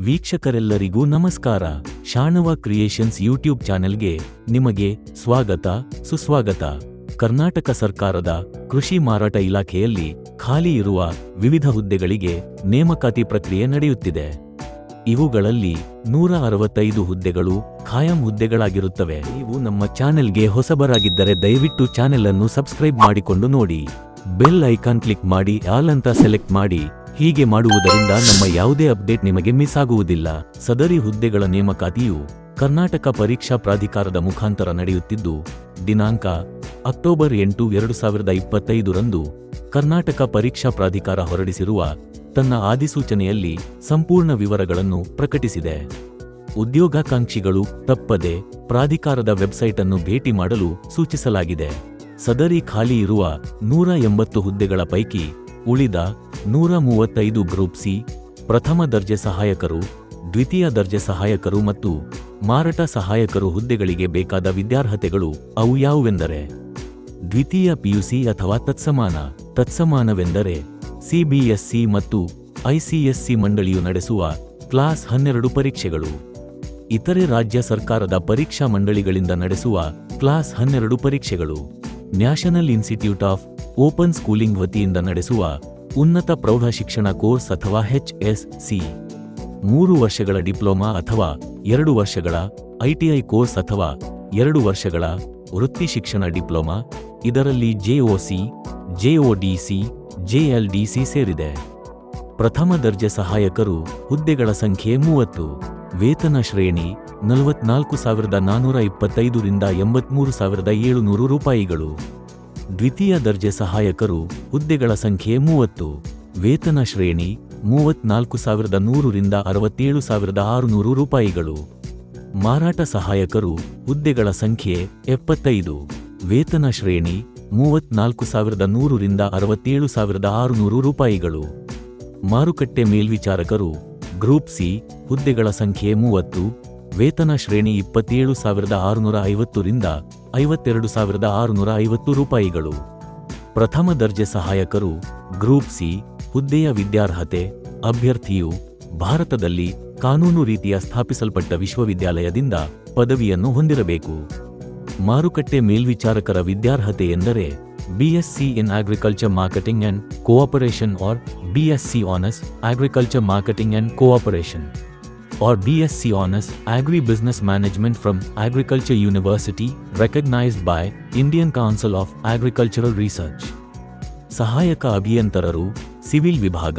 ವೀಕ್ಷಕರೆಲ್ಲರಿಗೂ ನಮಸ್ಕಾರ. ಶಾಣವ creations YouTube ಚಾನೆಲ್ಗೆ ನಿಮಗೆ ಸ್ವಾಗತ, ಸುಸ್ವಾಗತ. ಕರ್ನಾಟಕ ಸರ್ಕಾರದ ಕೃಷಿ ಮಾರಾಟ ಇಲಾಖೆಯಲ್ಲಿ ಖಾಲಿ ಇರುವ ವಿವಿಧ ಹುದ್ದೆಗಳಿಗೆ ನೇಮಕಾತಿ ಪ್ರಕ್ರಿಯೆ ನಡೆಯುತ್ತಿದೆ. ಇವುಗಳಲ್ಲಿ ನೂರ ಅರವತ್ತೈದು ಹುದ್ದೆಗಳು ಖಾಯಂ ಹುದ್ದೆಗಳಾಗಿರುತ್ತವೆ. ನೀವು ನಮ್ಮ ಚಾನೆಲ್ಗೆ ಹೊಸಬರಾಗಿದ್ದರೆ ದಯವಿಟ್ಟು ಚಾನೆಲ್ ಅನ್ನು ಸಬ್ಸ್ಕ್ರೈಬ್ ಮಾಡಿಕೊಂಡು ನೋಡಿ. ಬೆಲ್ ಐಕಾನ್ ಕ್ಲಿಕ್ ಮಾಡಿ, ಆಲ್ ಅಂತ ಸೆಲೆಕ್ಟ್ ಮಾಡಿ. ಹೀಗೆ ಮಾಡುವುದರಿಂದ ನಮ್ಮ ಯಾವುದೇ ಅಪ್ಡೇಟ್ ನಿಮಗೆ ಮಿಸ್ ಆಗುವುದಿಲ್ಲ. ಸದರಿ ಹುದ್ದೆಗಳ ನೇಮಕಾತಿಯು ಕರ್ನಾಟಕ ಪರೀಕ್ಷಾ ಪ್ರಾಧಿಕಾರದ ಮುಖಾಂತರ ನಡೆಯುತ್ತಿದ್ದು, ದಿನಾಂಕ ಅಕ್ಟೋಬರ್ ಎಂಟು ಎರಡು ಸಾವಿರದ ಇಪ್ಪತ್ತೈದರಂದು ಕರ್ನಾಟಕ ಪರೀಕ್ಷಾ ಪ್ರಾಧಿಕಾರ ಹೊರಡಿಸಿರುವ ತನ್ನ ಆದಿಸೂಚನೆಯಲ್ಲಿ ಸಂಪೂರ್ಣ ವಿವರಗಳನ್ನು ಪ್ರಕಟಿಸಿದೆ. ಉದ್ಯೋಗಾಕಾಂಕ್ಷಿಗಳು ತಪ್ಪದೆ ಪ್ರಾಧಿಕಾರದ ವೆಬ್ಸೈಟ್ ಅನ್ನು ಭೇಟಿ ಮಾಡಲು ಸೂಚಿಸಲಾಗಿದೆ. ಸದರಿ ಖಾಲಿ ಇರುವ ನೂರ ಎಂಬತ್ತು ಹುದ್ದೆಗಳ ಪೈಕಿ ಉಳಿದ ನೂರ ಮೂವತ್ತೈದು ಗ್ರೂಪ್ ಸಿ, ಪ್ರಥಮ ದರ್ಜೆ ಸಹಾಯಕರು, ದ್ವಿತೀಯ ದರ್ಜೆ ಸಹಾಯಕರು ಮತ್ತು ಮಾರಾಟ ಸಹಾಯಕರು ಹುದ್ದೆಗಳಿಗೆ ಬೇಕಾದ ವಿದ್ಯಾರ್ಹತೆಗಳು ಅವು ಯಾವುವೆಂದರೆ ದ್ವಿತೀಯ ಪಿಯುಸಿ ಅಥವಾ ತತ್ಸಮಾನ. ತತ್ಸಮಾನವೆಂದರೆ ಸಿಬಿಎಸ್ಸಿ ಮತ್ತು ಐಸಿಎಸ್ಸಿ ಮಂಡಳಿಯು ನಡೆಸುವ ಕ್ಲಾಸ್ ಹನ್ನೆರಡು ಪರೀಕ್ಷೆಗಳು. ಇತರೆ ರಾಜ್ಯ ಸರ್ಕಾರದ ಪರೀಕ್ಷಾ ಮಂಡಳಿಗಳಿಂದ ನಡೆಸುವ ಕ್ಲಾಸ್ ಹನ್ನೆರಡು ಪರೀಕ್ಷೆಗಳು. National Institute of Open Schooling ವತಿಯಿಂದ ನಡೆಸುವ ಉನ್ನತ ಪ್ರೌಢಶಿಕ್ಷಣ ಕೋರ್ಸ್ ಅಥವಾ ಎಚ್ಎಸ್ಸಿ ಮೂರು ವರ್ಷಗಳ ಡಿಪ್ಲೊಮಾ ಅಥವಾ ಎರಡು ವರ್ಷಗಳ ಐಟಿಐ ಕೋರ್ಸ್ ಅಥವಾ ಎರಡು ವರ್ಷಗಳ ವೃತ್ತಿ ಶಿಕ್ಷಣ ಡಿಪ್ಲೊಮಾ, ಇದರಲ್ಲಿ ಜೆಒಸಿ ಜೆಒಡಿಸಿ ಜೆಎಲ್ಡಿಸಿ ಸೇರಿದೆ. ಪ್ರಥಮ ದರ್ಜೆ ಸಹಾಯಕರು ಹುದ್ದೆಗಳ ಸಂಖ್ಯೆ ಮೂವತ್ತು, ವೇತನ ಶ್ರೇಣಿ ನಲವತ್ನಾಲ್ಕು ಸಾವಿರದ ನಾನ್ನೂರ ಇಪ್ಪತ್ತೈದರಿಂದ ಎಂಬತ್ಮೂರು ಸಾವಿರದ ಏಳುನೂರು ರೂಪಾಯಿಗಳು. ದ್ವಿತೀಯ ದರ್ಜೆ ಸಹಾಯಕರು ಹುದ್ದೆಗಳ ಸಂಖ್ಯೆ ಮೂವತ್ತು, ವೇತನ ಶ್ರೇಣಿ ಮೂವತ್ನಾಲ್ಕು ಸಾವಿರದ ನೂರರಿಂದ ಅರವತ್ತೇಳು ಸಾವಿರದ ಆರುನೂರು ರೂಪಾಯಿಗಳು. ಮಾರಾಟ ಸಹಾಯಕರು ಹುದ್ದೆಗಳ ಸಂಖ್ಯೆ ಎಪ್ಪತ್ತೈದು, ವೇತನ ಶ್ರೇಣಿ ಮೂವತ್ನಾಲ್ಕು ಸಾವಿರದ ನೂರರಿಂದ ಅರವತ್ತೇಳು ಸಾವಿರದ ಆರುನೂರು ರೂಪಾಯಿಗಳು. ಮಾರುಕಟ್ಟೆ ಮೇಲ್ವಿಚಾರಕರು ಗ್ರೂಪ್ ಸಿ ಹುದ್ದೆಗಳ ಸಂಖ್ಯೆ ಮೂವತ್ತು ವೇತನ ಶ್ರೇಣಿ ಇಪ್ಪತ್ತೇಳು ಸಾವಿರದ ಆರುನೂರ ಐವತ್ತರಿಂದ ಐವತ್ತೆರಡು ಸಾವಿರದ ಆರುನೂರ ಐವತ್ತು ರೂಪಾಯಿಗಳು. ಪ್ರಥಮ ದರ್ಜೆ ಸಹಾಯಕರು, ಗ್ರೂಪ್ ಸಿ, ಹುದ್ದೆಯ ವಿದ್ಯಾರ್ಹತೆ, ಅಭ್ಯರ್ಥಿಯು ಭಾರತದಲ್ಲಿ ಕಾನೂನು ರೀತಿಯ ಸ್ಥಾಪಿಸಲ್ಪಟ್ಟ ವಿಶ್ವವಿದ್ಯಾಲಯದಿಂದ ಪದವಿಯನ್ನು ಹೊಂದಿರಬೇಕು. ಮಾರುಕಟ್ಟೆ ಮೇಲ್ವಿಚಾರಕರ ವಿದ್ಯಾರ್ಹತೆ ಎಂದರೆ BSc in agriculture marketing and cooperation or BSc honours agriculture marketing and cooperation or BSc Honours Agri Business Management from Agriculture University, recognized by Indian Council of Agricultural Research. ಸಹಾಯಕ ಅಭಿಯಂತರರು ಸಿವಿಲ್ ವಿಭಾಗ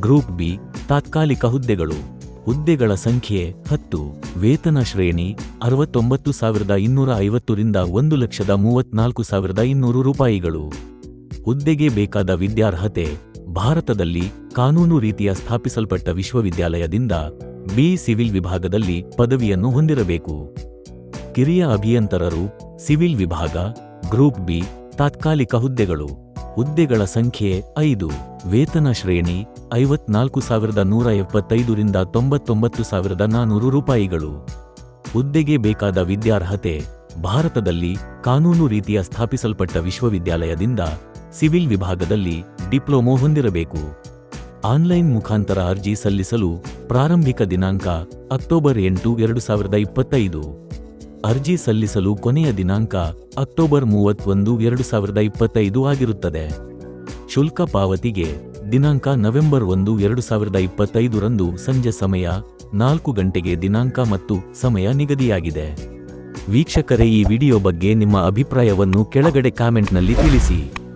ಗ್ರೂಪ್ ಬಿ ತಾತ್ಕಾಲಿಕ ಹುದ್ದೆಗಳು ಹುದ್ದೆಗಳ ಸಂಖ್ಯೆ ಹತ್ತು ವೇತನ ಶ್ರೇಣಿ ಅರವತ್ತೊಂಬತ್ತು ಸಾವಿರದ ಇನ್ನೂರ ಐವತ್ತರಿಂದ ಒಂದು ಲಕ್ಷದ ಮೂವತ್ನಾಲ್ಕು ಸಾವಿರದ ಇನ್ನೂರು ರೂಪಾಯಿಗಳು ಹುದ್ದೆಗೆ ಬೇಕಾದ ವಿದ್ಯಾರ್ಹತೆ ಭಾರತದಲ್ಲಿ ಕಾನೂನು ರೀತಿಯ ಸ್ಥಾಪಿಸಲ್ಪಟ್ಟ ವಿಶ್ವವಿದ್ಯಾಲಯದಿಂದ ಬಿ ಸಿವಿಲ್ ವಿಭಾಗದಲ್ಲಿ ಪದವಿಯನ್ನು ಹೊಂದಿರಬೇಕು. ಕಿರಿಯ ಅಭಿಯಂತರರು, ಸಿವಿಲ್ ವಿಭಾಗ, ಗ್ರೂಪ್ ಬಿ, ತಾತ್ಕಾಲಿಕ ಹುದ್ದೆಗಳು. ಹುದ್ದೆಗಳ ಸಂಖ್ಯೆ ಐದು, ವೇತನ ಶ್ರೇಣಿ ಐವತ್ನಾಲ್ಕು ಸಾವಿರದ ನೂರ ಎಪ್ಪತ್ತೈದರಿಂದ ತೊಂಬತ್ತೊಂಬತ್ತು ಸಾವಿರದ ನಾನೂರು ರೂಪಾಯಿಗಳು. ಹುದ್ದೆಗೆ ಬೇಕಾದ ವಿದ್ಯಾರ್ಹತೆ, ಭಾರತದಲ್ಲಿ ಕಾನೂನು ರೀತಿಯ ಸ್ಥಾಪಿಸಲ್ಪಟ್ಟ ವಿಶ್ವವಿದ್ಯಾಲಯದಿಂದ ಸಿವಿಲ್ ವಿಭಾಗದಲ್ಲಿ ಡಿಪ್ಲೊಮೊ ಹೊಂದಿರಬೇಕು. ಆನ್ಲೈನ್ ಮುಖಾಂತರ ಅರ್ಜಿ ಸಲ್ಲಿಸಲು ಪ್ರಾರಂಭಿಕ ದಿನಾಂಕ ಅಕ್ಟೋಬರ್ ಎಂಟು, ಎರಡು ಸಾವಿರದ ಇಪ್ಪತ್ತೈದು. ಅರ್ಜಿ ಸಲ್ಲಿಸಲು ಕೊನೆಯ ದಿನಾಂಕ ಅಕ್ಟೋಬರ್ ಮೂವತ್ತೊಂದು, ಎರಡು ಸಾವಿರದ ಇಪ್ಪತ್ತೈದು ಆಗಿರುತ್ತದೆ. ಶುಲ್ಕ ಪಾವತಿಗೆ ದಿನಾಂಕ ನವೆಂಬರ್ ಒಂದು, ಎರಡು ಸಾವಿರದ ಇಪ್ಪತ್ತೈದರಂದು ಸಂಜೆ ಸಮಯ ನಾಲ್ಕು ಗಂಟೆಗೆ ದಿನಾಂಕ ಮತ್ತು ಸಮಯ ನಿಗದಿಯಾಗಿದೆ. ವೀಕ್ಷಕರೇ, ಈ ವಿಡಿಯೋ ಬಗ್ಗೆ ನಿಮ್ಮ ಅಭಿಪ್ರಾಯವನ್ನು ಕೆಳಗಡೆ ಕಾಮೆಂಟ್ನಲ್ಲಿ ತಿಳಿಸಿ.